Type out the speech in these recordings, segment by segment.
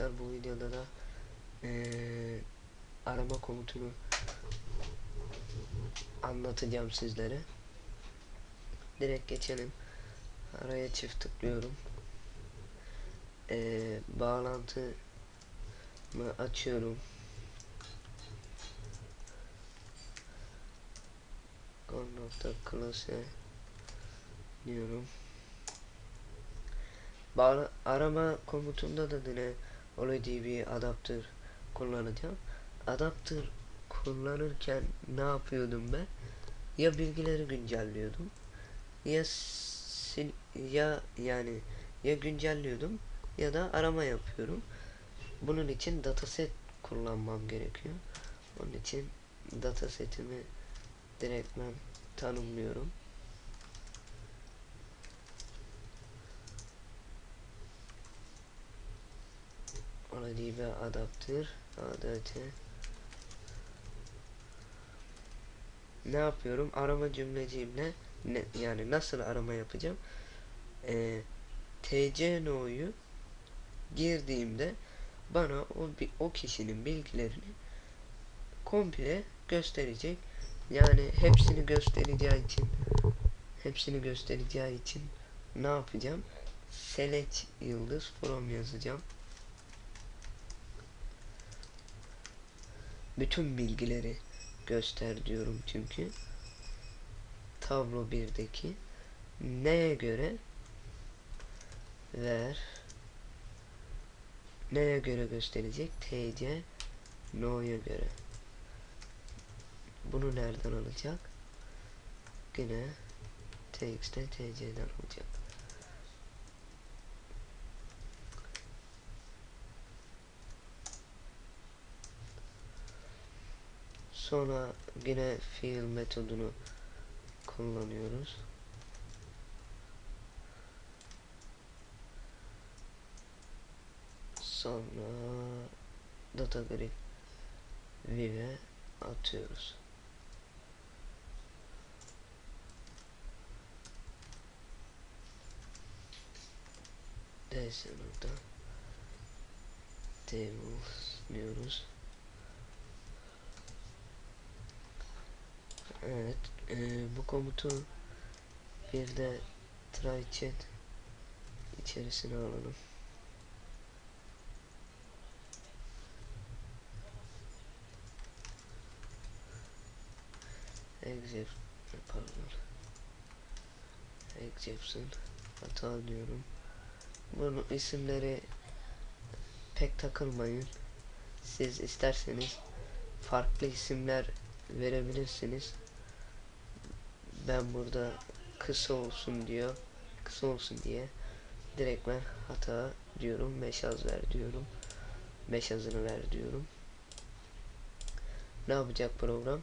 arkadaşlar bu videoda da eee, arama komutunu anlatacağım sizlere. Direkt geçelim. Araya çift tıklıyorum. Eee bağlantı mı açıyorum. klase diyorum. Bağla arama komutunda da yine OLEDB adaptör kullanacağım. Adaptör kullanırken ne yapıyordum ben? Ya bilgileri güncelliyordum ya sil ya yani ya güncelliyordum ya da arama yapıyorum. Bunun için dataset kullanmam gerekiyor. Onun için datasetimi direkt ben tanımlıyorum. OLEDB adaptör ADT ne yapıyorum? Arama cümleciğimle ne, yani nasıl arama yapacağım? Ee, TC no'yu girdiğimde bana o o kişinin bilgilerini komple gösterecek. Yani hepsini göstereceği için hepsini göstereceği için ne yapacağım? Select yıldız from yazacağım. Bütün bilgileri göster diyorum çünkü. Tablo 1'deki neye göre ver neye göre gösterecek? TC no'ya göre. Bunu nereden alacak? Yine TX'te TC'den alacak. Sonra yine fiil metodunu kullanıyoruz. Sonra data grid vive atıyoruz. Neyse tables diyoruz. Evet e, bu komutu bir de try chat içerisine alalım. Exif pardon Exif'sin hata diyorum. Bunun isimleri pek takılmayın. Siz isterseniz farklı isimler verebilirsiniz. Ben burada kısa olsun diyor. Kısa olsun diye direkt ben hata diyorum. Meşaz ver diyorum. Meşazını ver diyorum. Ne yapacak program?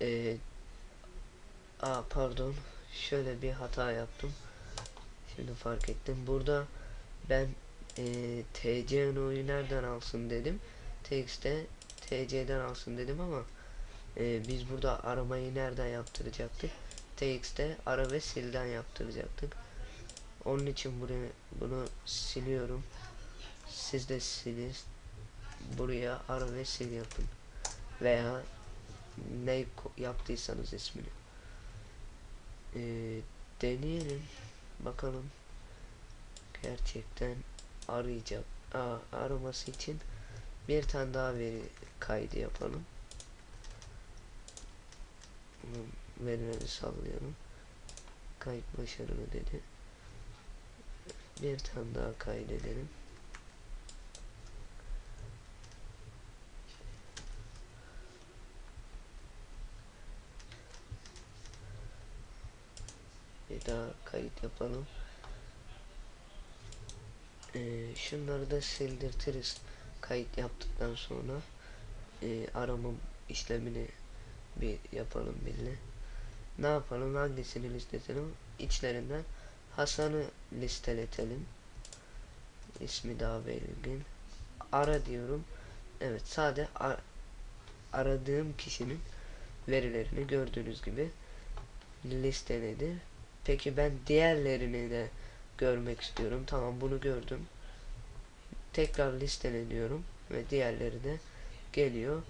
Ee, aa pardon. Şöyle bir hata yaptım. Şimdi fark ettim. Burada ben e, TCNO'yu nereden alsın dedim. TX'te TC'den alsın dedim ama e, biz burada aramayı nereden yaptıracaktık? TX'te ara ve silden yaptıracaktık. Onun için buraya bunu siliyorum. Siz de silin. Buraya ara ve sil yapın. Veya ne yaptıysanız ismini. E, deneyelim. Bakalım. Gerçekten arayacak. Aa, araması için bir tane daha veri kaydı yapalım. Verileri sallayalım. Kayıt başarılı dedi. Bir tane daha kaydedelim. Bir daha kayıt yapalım. Ee, şunları da sildirtiriz. Kayıt yaptıktan sonra e, arama işlemini bir yapalım birle. Ne yapalım? Hangisini listeletelim? İçlerinden Hasan'ı listeletelim. İsmi daha belirgin. Ara diyorum. Evet sade ar aradığım kişinin verilerini gördüğünüz gibi listeledi. Peki ben diğerlerini de görmek istiyorum. Tamam bunu gördüm. tekrar listeleniyorum ve diğerleri de geliyor.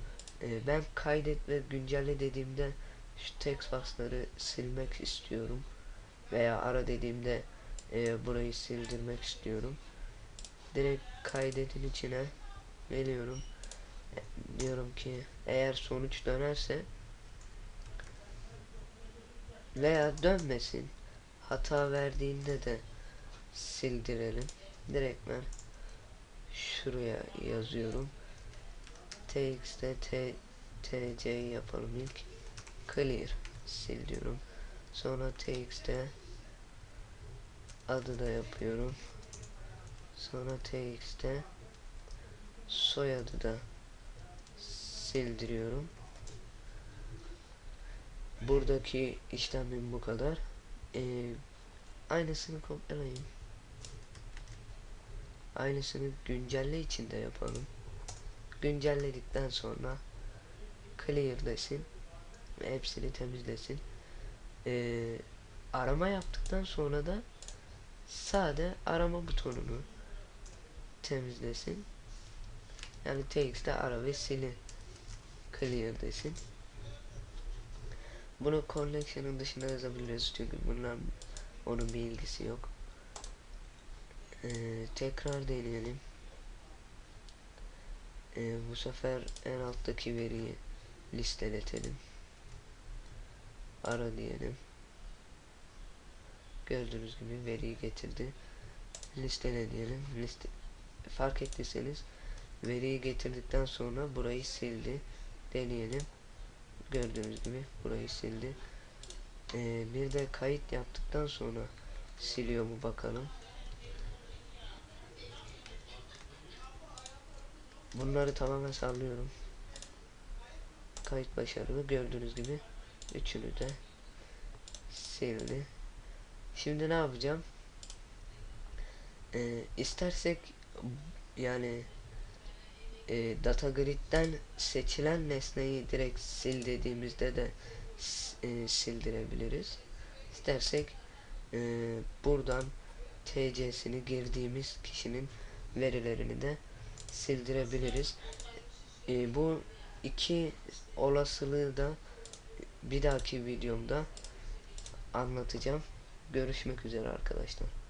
E, ben kaydet ve güncelle dediğimde şu text box'ları silmek istiyorum veya ara dediğimde e, burayı sildirmek istiyorum. Direkt kaydetin içine geliyorum. E, diyorum ki eğer sonuç dönerse veya dönmesin hata verdiğinde de sildirelim. Direkt ben şuraya yazıyorum. txt'te t tc yapalım ilk. Clear sil diyorum. Sonra txt'te adı da yapıyorum. Sonra txt'te soyadı da sildiriyorum. Buradaki işlemim bu kadar. Ee, aynısını kopyalayayım. Aynısını güncelle içinde yapalım. Güncelledikten sonra clear desin hepsini temizlesin. Ee, arama yaptıktan sonra da sade arama butonunu temizlesin. Yani txt'te ara ve silin. Clear desin. Bunu collection'ın dışına yazabiliriz çünkü bunlar onun bir ilgisi yok. Ee, tekrar deneyelim. Ee, bu sefer en alttaki veriyi listeletelim. Ara diyelim. Gördüğünüz gibi veriyi getirdi. Listele diyelim. Liste fark ettiyseniz veriyi getirdikten sonra burayı sildi. Deneyelim. Gördüğünüz gibi burayı sildi. Ee, bir de kayıt yaptıktan sonra siliyor mu bakalım. Bunları tamamen sallıyorum. Kayıt başarılı gördüğünüz gibi üçünü de sildi. Şimdi ne yapacağım? Ee, istersek yani e, data grid'den seçilen nesneyi direkt sil dediğimizde de e, sildirebiliriz. İstersek e, buradan TC'sini girdiğimiz kişinin verilerini de sildirebiliriz. E, bu iki olasılığı da bir dahaki videomda anlatacağım. Görüşmek üzere arkadaşlar.